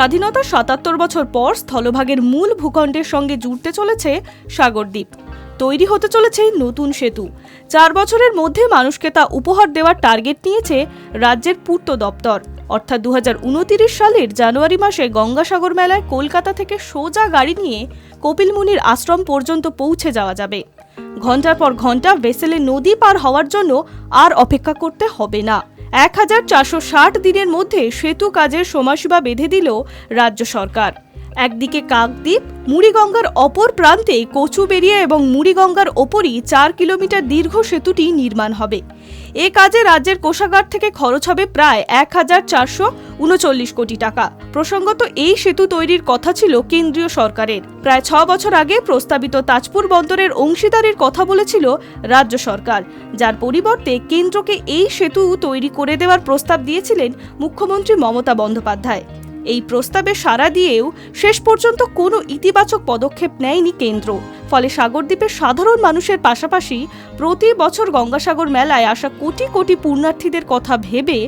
স্বাধীনতার সাতাত্তর বছর পর স্থলভাগের মূল ভূখণ্ডের সঙ্গে জুড়তে চলেছে সাগরদ্বীপ। তৈরি হতে চলেছে নতুন সেতু। চার বছরের মধ্যে মানুষকে তা উপহার দেওয়ার টার্গেট নিয়েছে রাজ্যের পূর্ত দপ্তর। অর্থাৎ দু হাজার উনত্রিশ সালের জানুয়ারি মাসে গঙ্গাসাগর মেলায় কলকাতা থেকে সোজা গাড়ি নিয়ে কপিলমুনির আশ্রম পর্যন্ত পৌঁছে যাওয়া যাবে। ঘণ্টার পর ঘণ্টা ভেসেলে নদী পার হওয়ার জন্য আর অপেক্ষা করতে হবে না। এক হাজার চারশো ষাট দিনের মধ্যে সেতু কাজের সময়সীমা বেঁধে দিল রাজ্য সরকার। একদিকে কাকদ্বীপ, মুড়িগঙ্গার অপর প্রান্তে কচুবেরিয়া এবং মুড়িগঙ্গার ওপরই চার কিলোমিটার দীর্ঘ সেতুটি নির্মাণ হবে। এ কাজে রাজ্যের কোষাগার থেকে খরচ হবে প্রায় এক হাজার চারশো উনচল্লিশ কোটি টাকা। প্রসঙ্গত, এই সেতু তৈরির কথা ছিল কেন্দ্রীয় সরকারের। প্রায় ছ বছর আগে প্রস্তাবিত তাজপুর বন্দরের অংশীদারির কথা বলেছিল রাজ্য সরকার। যার পরিবর্তে কেন্দ্রকে এই সেতু তৈরি করে দেওয়ার প্রস্তাব দিয়েছিলেন মুখ্যমন্ত্রী মমতা বন্দ্যোপাধ্যায়। এই প্রস্তাবে সাড়া দিয়েও শেষ পর্যন্ত কোনো ইতিবাচক পদক্ষেপ নেয়নি কেন্দ্র। ফলে সাগরদ্বীপের সাধারণ মানুষের পাশাপাশি প্রতি বছর গঙ্গাসাগর মেলায় আসা কোটি কোটি পুণ্যার্থীদের কথা ভেবে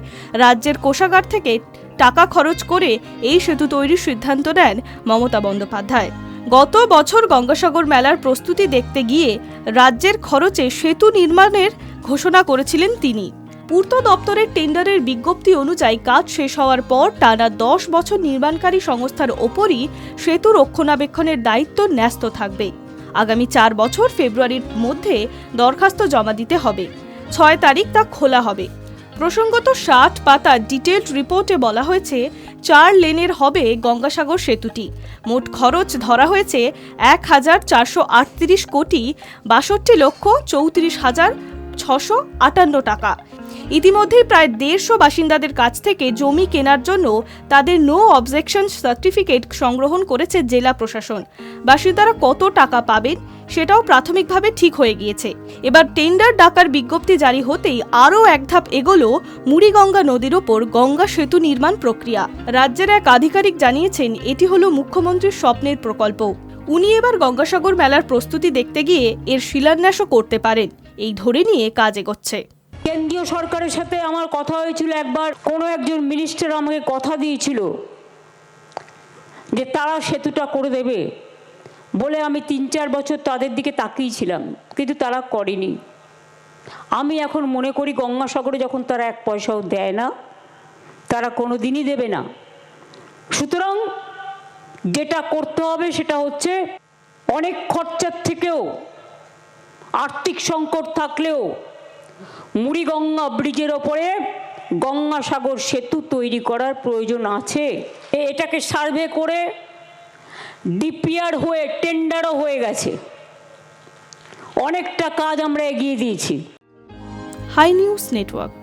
রাজ্যের কোষাগার থেকে টাকা খরচ করে এই সেতু তৈরির সিদ্ধান্ত নেন মমতা বন্দ্যোপাধ্যায়। গত বছর গঙ্গাসাগর মেলার প্রস্তুতি দেখতে গিয়ে রাজ্যের খরচে সেতু নির্মাণের ঘোষণা করেছিলেন তিনি। পূর্ত দপ্তরের টেন্ডারের বিজ্ঞপ্তি অনুযায়ী কাজ শেষ হওয়ার পর টানা দশ বছর নির্মাণকারী সংস্থার ওপরই সেতু রক্ষণাবেক্ষণের দায়িত্ব ন্যস্ত থাকবে। আগামী চার বছর ফেব্রুয়ারির মধ্যে দরখাস্ত জমা দিতে হবে। ছয় তারিখ তা খোলা হবে। প্রসঙ্গত ষাট পাতা ডিটেলড রিপোর্টে বলা হয়েছে, চার লেনের হবে গঙ্গাসাগর সেতুটি। মোট খরচ ধরা হয়েছে এক হাজার চারশো আটত্রিশ কোটি বাষট্টি লক্ষ চৌত্রিশ হাজার ছশো আটান্ন টাকা। ইতিমধ্যেই প্রায় দেড়শো বাসিন্দাদের কাছ থেকে জমি কেনার জন্য তাদের নো অবজেকশন সার্টিফিকেট সংগ্রহণ করেছে জেলা প্রশাসন। বাসিন্দারা কত টাকা পাবেন সেটাও প্রাথমিকভাবে ঠিক হয়ে গিয়েছে। এবার টেন্ডার ডাকার বিজ্ঞপ্তি জারি হতেই আরও এক ধাপ এগোলো মুড়িগঙ্গা নদীর ওপর গঙ্গা সেতু নির্মাণ প্রক্রিয়া। রাজ্যের এক আধিকারিক জানিয়েছেন, এটি হলো মুখ্যমন্ত্রীর স্বপ্নের প্রকল্প। উনি এবার গঙ্গাসাগর মেলার প্রস্তুতি দেখতে গিয়ে এর শিলান্যাসও করতে পারেন। এই ধরে নিয়ে কাজ এগোচ্ছে। কেন্দ্রীয় সরকারের সাথে আমার কথা হয়েছিল একবার, কোনো একজন মিনিস্টার আমাকে কথা দিয়েছিল যে তারা সেতুটা করে দেবে। বলে আমি তিন চার বছর তাদের দিকে তাকিয়েছিলাম কিন্তু তারা করেনি। আমি এখন মনে করি গঙ্গাসাগরে যখন তারা এক পয়সাও দেয় না, তারা কোনো দিনই দেবে না। সুতরাং যেটা করতে হবে সেটা হচ্ছে অনেক খরচার থেকেও, আর্থিক সংকট থাকলেও মুড়িগঙ্গা ব্রিজের ওপরে গঙ্গাসাগর সেতু তৈরি করার প্রয়োজন আছে। এটাকে সার্ভে করে ডিপিআর হয়ে টেন্ডারও হয়ে গেছে। অনেকটা কাজ আমরা এগিয়ে দিয়েছি। High news network.